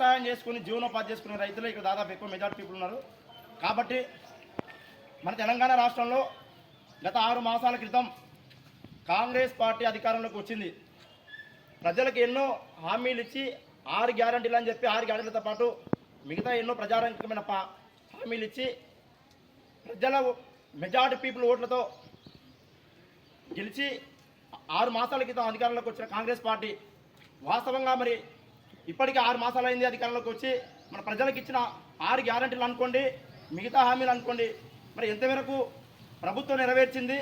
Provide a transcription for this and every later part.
వ్యవసాయం చేసుకుని జీవనోపాధి చేసుకునే రైతులు ఇక్కడ దాదాపు ఎక్కువ మెజార్టీ పీపుల్ ఉన్నారు. కాబట్టి మన తెలంగాణ రాష్ట్రంలో గత ఆరు మాసాల క్రితం కాంగ్రెస్ పార్టీ అధికారంలోకి వచ్చింది. ప్రజలకు ఎన్నో హామీలు ఇచ్చి ఆరు గ్యారంటీలు అని చెప్పి ఆరు గ్యారంటీలతో పాటు మిగతా ఎన్నో ప్రజారంగమైన హామీలు ఇచ్చి ప్రజల మెజార్టీ పీపుల్ ఓట్లతో గెలిచి ఆరు మాసాల క్రితం అధికారంలోకి వచ్చిన కాంగ్రెస్ పార్టీ వాస్తవంగా మరి ఇప్పటికీ ఆరు మాసాలు అయింది అధికారంలోకి వచ్చి మన ప్రజలకు ఇచ్చిన ఆరు గ్యారంటీలు అనుకోండి మిగతా హామీలు అనుకోండి మరి ఎంతవరకు ప్రభుత్వం నెరవేర్చింది?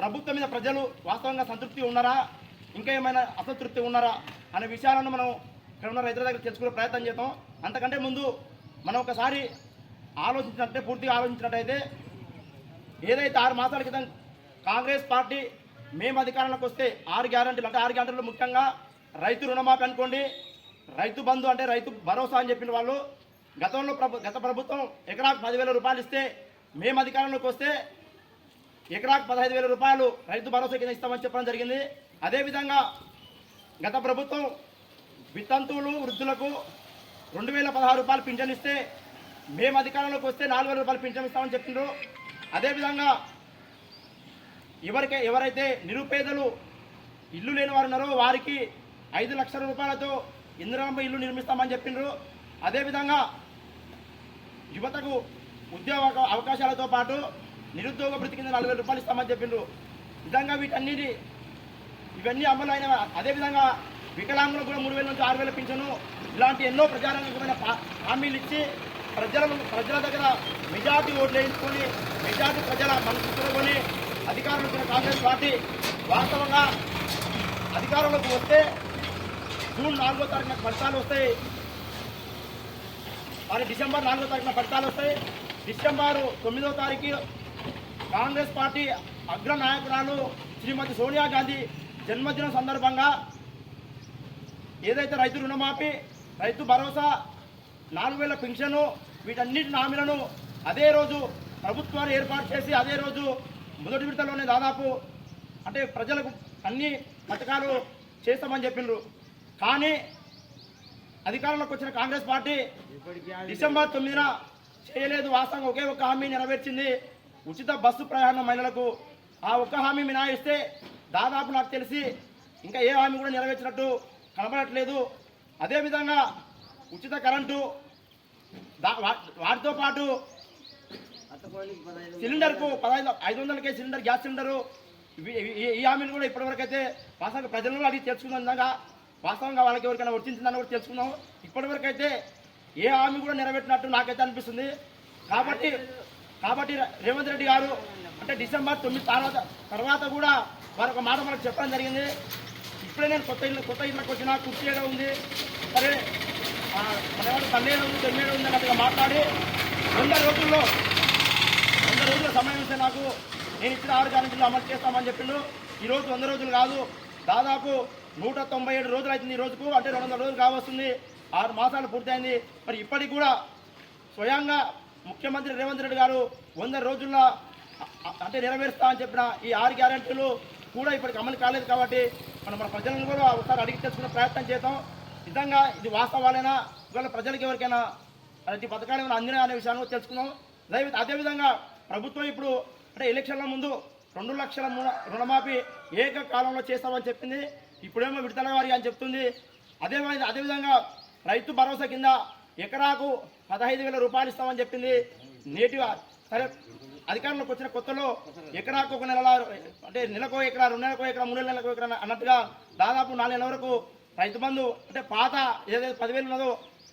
ప్రభుత్వం మీద ప్రజలు వాస్తవంగా సంతృప్తి ఉన్నారా? ఇంకా ఏమైనా అసంతృప్తి ఉన్నారా? అనే విషయాలను మనం ఇక్కడ ఉన్న రైతుల దగ్గర తెలుసుకునే ప్రయత్నం చేద్దాం. అంతకంటే ముందు మనం ఒకసారి ఆలోచించినట్టే పూర్తిగా ఆలోచించినట్టయితే ఏదైతే ఆరు మాసాల క్రితం కాంగ్రెస్ పార్టీ మేము అధికారంలోకి వస్తే ఆరు గ్యారంటీలు అంటే ఆరు గ్యారంటీలు ముఖ్యంగా రైతు రుణమాఫీ అనుకోండి రైతు బంధు అంటే రైతు భరోసా అని చెప్పిన వాళ్ళు గతంలో ప్రభు గత ప్రభుత్వం ఎకరాకు పదివేల రూపాయలు ఇస్తే మేము అధికారంలోకి వస్తే ఎకరాకు పదహైదు వేల రూపాయలు రైతు భరోసా కింద ఇస్తామని చెప్పడం జరిగింది. అదేవిధంగా గత ప్రభుత్వం వితంతువులు వృద్ధులకు రెండు వేల పదహారు రూపాయలు పింఛన్ ఇస్తే మేము అధికారంలోకి వస్తే నాలుగు వేల రూపాయలు పింఛన్ ఇస్తామని చెప్పిండ్రు. అదేవిధంగా ఎవరికై ఎవరైతే నిరుపేదలు ఇల్లు లేని వారు ఉన్నారో వారికి ఐదు లక్షల రూపాయలతో ఇందిరామ్మ ఇల్లు నిర్మిస్తామని చెప్పిండ్రు. అదేవిధంగా యువతకు ఉద్యోగ అవకాశాలతో పాటు నిరుద్యోగ భృతి కింద నలభై వేల రూపాయలు ఇస్తామని చెప్పిండ్రు. నిజంగా వీటన్నిటి ఇవన్నీ అమలు అయిన అదేవిధంగా వికలాంగులకు కూడా మూడు వేల నుంచి ఆరు వేల పింఛను ఇలాంటి ఎన్నో ప్రజారంగమైన పా- హామీలు ఇచ్చి ప్రజల ప్రజల దగ్గర మెజార్టీ ఓట్లు వేయించుకొని మెజార్టీ ప్రజల మనసు కొని అధికారంలోకి కాంగ్రెస్ పార్టీ వాస్తవంగా అధికారంలోకి వస్తే జూన్ నాలుగో తారీఖున ఫలితాలు వస్తాయి. మరి డిసెంబర్ నాలుగో తారీఖున ఫలితాలు వస్తాయి. డిసెంబర్ తొమ్మిదో తారీఖు కాంగ్రెస్ పార్టీ అగ్ర నాయకురాలు శ్రీమతి సోనియా గాంధీ జన్మదినం సందర్భంగా ఏదైతే రైతు రుణమాఫీ రైతు భరోసా నాలుగు వేల పింఛను వీటన్నిటి హామీలను అదే రోజు ప్రభుత్వాన్ని ఏర్పాటు చేసి అదే రోజు మొదటి విడతలోనే దాదాపు అంటే ప్రజలకు అన్ని పథకాలు చేస్తామని చెప్పినారు. కానీ అధికారంలోకి వచ్చిన కాంగ్రెస్ పార్టీ డిసెంబర్ తొమ్మిదిన చేయలేదు. వాస్తవంగా ఒకే ఒక్క హామీ నెరవేర్చింది. ఉచిత బస్సు ప్రయాణం మహిళలకు ఆ ఒక్క హామీ మినహాయిస్తే దాదాపు నాకు తెలిసి ఇంకా ఏ హామీ కూడా నెరవేర్చినట్టు కనబడట్లేదు. అదేవిధంగా ఉచిత కరెంటు వా- వాటితో పాటు సిలిండర్కు పదహైదు ఐదు వందలకే సిలిండర్ గ్యాస్ సిలిండరు. ఈ- ఈ హామీలు కూడా ఇప్పటివరకు అయితే వాస్తవంగా ప్రజలను అడిగి తెలుసుకుందాం విధంగా వాస్తవంగా వాళ్ళకి ఎవరికైనా వర్తించిందని కూడా తెలుసుకుందాం ఇప్పటివరకు అయితే ఏ హామీ కూడా నెరవేర్చినట్టు నాకైతే అనిపిస్తుంది. కాబట్టి కాబట్టి రేవంత్ రెడ్డి గారు అంటే డిసెంబర్ తొమ్మిది తర్వాత తర్వాత కూడా వారు ఒక మాట మనకు చెప్పడం జరిగింది. ఇప్పుడే నేను కొత్త ఇల్లు కొత్త ఇళ్ళకి వచ్చిన కుర్చీ ఏదో ఉంది. సరే మనవాడు మన ఉంది తొమ్మిది ఉంది అన్నట్టుగా మాట్లాడి వంద రోజుల్లో వంద రోజుల సమయం ఇస్తే నాకు నేను ఇచ్చిన ఆరు గ్యారెంటీలు అమలు చేస్తామని చెప్పిండు. ఈరోజు వంద రోజులు కాదు. దాదాపు నూట తొంభై ఏడు రోజులు అవుతుంది ఈ రోజుకు అంటే రెండు వందల రోజులు కావస్తుంది. ఆరు మాసాలు పూర్తయింది. మరి ఇప్పటికి కూడా స్వయంగా ముఖ్యమంత్రి రేవంత్ రెడ్డి గారు వంద రోజుల్లో అంటే నెరవేరుస్తా అని చెప్పిన ఈ ఆరు గ్యారెంటీలు కూడా ఇప్పటికి అమలు కాలేదు కాబట్టి మనం మన ప్రజలను కూడా ఒకసారి అడిగి తెలుసుకునే ప్రయత్నం చేద్దాం. నిజంగా ఇది వాస్తవాలైనా? ఒకవేళ ప్రజలకు ఎవరికైనా ప్రతి పథకాలు ఏమైనా అందినా అనే విషయాన్ని తెలుసుకున్నాం తెలుసుకుందాం. అదే అదేవిధంగా ప్రభుత్వం ఇప్పుడు అంటే ఎలక్షన్ల ముందు రెండు లక్షల రుణమాఫీ రుణమాఫీ ఏకకాలంలో చేస్తామని చెప్పింది. ఇప్పుడేమో విడతల వారి అని చెప్తుంది. అదే అదేవిధంగా రైతు భరోసా కింద ఎకరాకు పదహైదు వేల రూపాయలు ఇస్తామని చెప్పింది నేటి సరే అధికారంలోకి వచ్చిన కొత్తలో ఎకరాకు ఒక నెల అంటే నెలకు ఎకరా రెండు నెలకో ఎకరా మూడు నెలలకు ఎకరా అన్నట్టుగా దాదాపు నాలుగు నెలల వరకు రైతు బంధు అంటే పాత ఏదైతే పదివేలు ఉన్నదో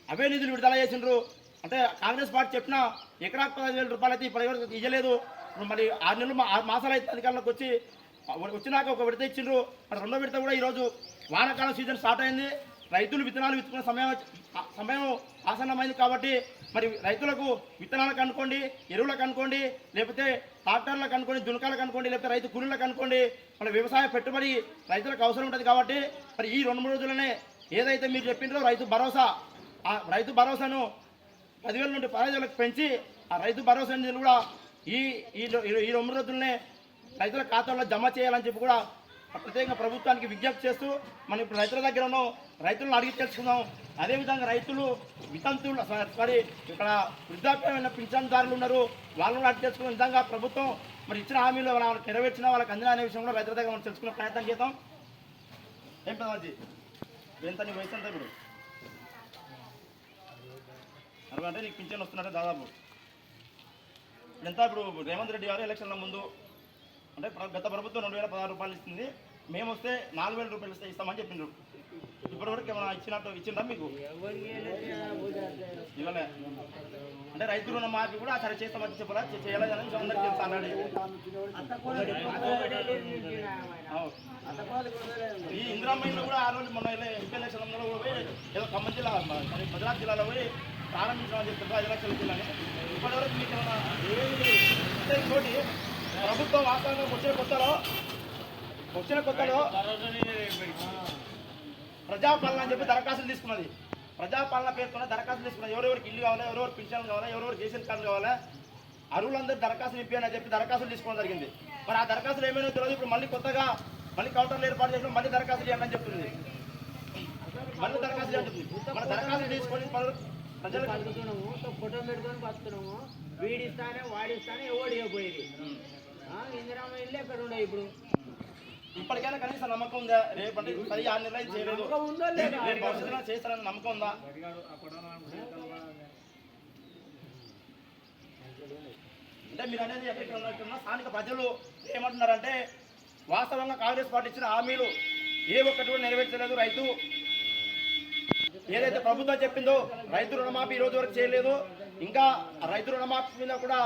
అవే నిధులు విడుదల చేసిండ్రు. అంటే కాంగ్రెస్ పార్టీ చెప్పిన ఎకరాకు పదహైదు వేల రూపాయలు అయితే ఇప్పటివరకు ఇవ్వలేదు మరి ఆరు నెలలు ఆరు మాసాలు అయితే అధికారంలోకి వచ్చి వచ్చినాక ఒక విడత ఇచ్చిండ్రు మరి రెండో విడత కూడా ఈరోజు వానాకాలం సీజన్ స్టార్ట్ అయింది. రైతులు విత్తనాలు విత్తుకునే సమయం ఆ సమయం ఆసన్నమైంది కాబట్టి మరి రైతులకు విత్తనాలకు అనుకోండి ఎరువులకు అనుకోండి లేకపోతే ట్రాక్టర్లకు అనుకోండి దునకాలకు అనుకోండి లేకపోతే రైతు కూలీలకు అనుకోండి మన వ్యవసాయ పెట్టుబడి రైతులకు అవసరం ఉంటుంది కాబట్టి మరి ఈ రెండు మూడు రోజులనే ఏదైతే మీరు చెప్పిండ్రో రైతు భరోసా ఆ రైతు భరోసాను పదివేల నుండి పదహైదు వేలకు పెంచి ఆ రైతు భరోసా నిధులు కూడా ఈ ఈ రెండు రోజులనే రైతుల ఖాతాల్లో జమ చేయాలని చెప్పి కూడా ప్రత్యేకంగా ప్రభుత్వానికి విజ్ఞప్తి చేస్తూ మనం ఇప్పుడు రైతుల దగ్గర ఉన్నాం రైతులను అడిగి తెలుసుకుందాం. అదేవిధంగా రైతులు వితంతువులు సారీ ఇక్కడ వృద్ధాప్యమైన పింఛన్దారులు ఉన్నారు వాళ్ళని అడిగి తెలుసుకునే విధంగా ప్రభుత్వం మరి ఇచ్చిన హామీలు వాళ్ళకి నెరవేర్చిన వాళ్ళకి అందిన అనే విషయంలో రైతుల దగ్గర మనం తెలుసుకునే ప్రయత్నం చేద్దాం. ఏం పెద్దవాజీ ఎంత నీ వయసు అంతా ఇప్పుడు? అరవై అంటే నీకు పింఛన్ వస్తున్నట్టే దాదాపు. ఎంత ఇప్పుడు రేవంత్ రెడ్డి గారు ఎలక్షన్ల ముందు అంటే గత ప్రభుత్వం రెండు వేల పదహారు రూపాయలు ఇస్తుంది. మేము వస్తే నాలుగు వేల రూపాయలు ఇస్తే ఇస్తామని చెప్పిండ్రు. ఇప్పటివరకు ఏమైనా ఇచ్చినట్టు ఇచ్చిందా మీకు? ఇవ్వలే. అంటే రైతు రుణ మాఫీ కూడా సరే చేస్తామని చెప్పరా? చేయలేదని అందరికీ తెలుసు ఈ ఇందిరామైన్లో కూడా ఆ రోజు మొన్న ఎంపీ ఎలక్షన్లో కూడా పోయి ఏదో ఖమ్మం జిల్లా మరి గుజరాత్ జిల్లాలో పోయి ప్రారంభించమని చెప్తారు ఐదు లక్షల జిల్లాని ఇప్పటివరకు మీకు ఏమైనా ఏమి ప్రభుత్వం వాతావరణం వచ్చిన కొత్తలో వచ్చిన కొత్తలో ప్రజాపాలన అని చెప్పి దరఖాస్తులు తీసుకున్నది. ప్రజాపాలన పేరుతోనే దరఖాస్తులు తీసుకున్నది. ఎవరెవరికి ఇల్లు కావాలా ఎవరెవరు పింఛన్లు కావాలా ఎవరెవరు రేషన్ కార్డులు కావాలా అరువులందరూ దరఖాస్తులు ఇప్పాయని చెప్పి దరఖాస్తులు తీసుకోవడం జరిగింది. మరి ఆ దరఖాస్తులు ఏమైనా తెలియదు. ఇప్పుడు మళ్ళీ కొత్తగా మళ్ళీ కౌంటర్లు ఏర్పాటు చేసిన మళ్ళీ దరఖాస్తులు ఇవ్వండి చెప్తుంది మళ్ళీ దరఖాస్తులు చెప్తుంది మన దరఖాస్తులు తీసుకొని ప్రజలు ప్రజలకు ఫోటో పెట్టుకొని బతుకుతున్నాము వీడిస్తానే వాడిస్తానే ఎవడు ఇవ్వబోయేది? ఇందిరామ ఇల్లు ఎక్కడ ఉండే ఇప్పుడు? ఇప్పటికైనా కనీసం నమ్మకం ఉందా? రేపు అంటే సరి ఆ నిర్ణయం చేయలేదు? రేపు భవిష్యత్తులో చేస్తారని నమ్మకం ఉందా? అంటే మీరు అనేది ఎక్కడ ఉన్నట్టున్నా స్థానిక ప్రజలు ఏమంటున్నారంటే వాస్తవంగా కాంగ్రెస్ పార్టీ ఇచ్చిన హామీలు ఏ ఒక్కటి కూడా నెరవేర్చలేదు రైతు. ఏదైతే ప్రభుత్వం చెప్పిందో రైతు రుణమాఫీ ఈ రోజు వరకు చేయలేదు. ఇంకా రైతు రుణమాఫీ మీద కూడా